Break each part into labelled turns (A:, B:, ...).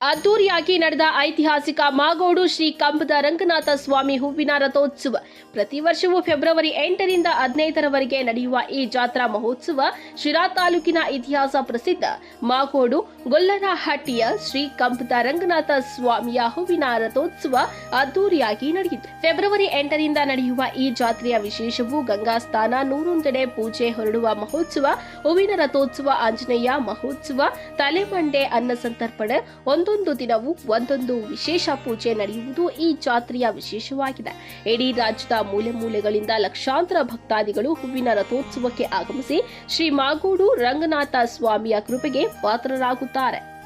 A: ಅದ್ದೂರಿಯಾಗಿ ನಡೆದ ಐತಿಹಾಸಿಕ ಮಾಗೋಡು ಶ್ರೀ ಕಂಬದ ರಂಗನಾಥ ಸ್ವಾಮಿ ಹೂವಿನ ರಥೋತ್ಸವ. ಪ್ರತಿ ವರ್ಷವೂ ಫೆಬ್ರವರಿ ಎಂಟರಿಂದ ಹದಿನೈದರವರೆಗೆ ನಡೆಯುವ ಈ ಜಾತ್ರಾ ಮಹೋತ್ಸವ ಶಿರಾ ತಾಲೂಕಿನ ಇತಿಹಾಸ ಪ್ರಸಿದ್ಧ. ಮಾಗೋಡು ಗೊಲ್ಲನಹಟ್ಟಿಯ ಶ್ರೀ ಕಂಬದ ರಂಗನಾಥ ಸ್ವಾಮಿಯ ಹೂವಿನ ರಥೋತ್ಸವ ಅದ್ದೂರಿಯಾಗಿ ನಡೆಯಿತು ಫೆಬ್ರವರಿ ಎಂಟರಿಂದ ನಡೆಯುವ ಈ ಜಾತ್ರೆಯ ವಿಶೇಷವು ಗಂಗಾ ಸ್ಥಾನ ನೂರೊಂದೆಡೆ ಪೂಜೆ ಹೊರಡುವ ಮಹೋತ್ಸವ, ಹೂವಿನ ರಥೋತ್ಸವ, ಆಂಜನೇಯ ಮಹೋತ್ಸವ, ತಲೆಮಂಡೆ, ಅನ್ನ ಸಂತರ್ಪಣೆ ಒಂದೊಂದು ದಿನವೂ ಒಂದೊಂದು ವಿಶೇಷ ಪೂಜೆ ನಡೆಯುವುದು ಈ ಜಾತ್ರೆಯ ವಿಶೇಷವಾಗಿದೆ. ಇಡೀ ರಾಜ್ಯದ ಮೂಲೆ ಮೂಲೆಗಳಿಂದ ಲಕ್ಷಾಂತರ ಭಕ್ತಾದಿಗಳು ಹೂವಿನ ರಥೋತ್ಸವಕ್ಕೆ ಆಗಮಿಸಿ ಶ್ರೀ ಮಾಗೋಡು ರಂಗನಾಥ ಸ್ವಾಮಿಯ ಕೃಪೆಗೆ ಪಾತ್ರರಾಗುತ್ತಾರೆ.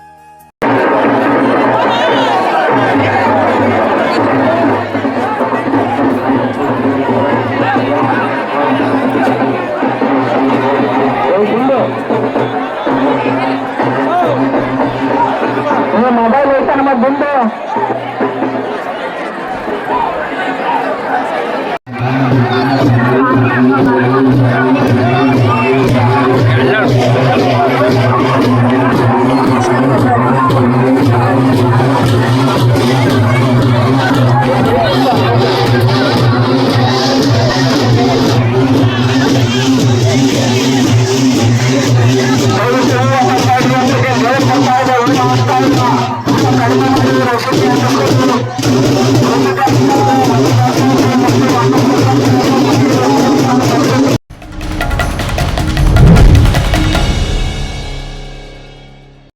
B: 门
C: 道。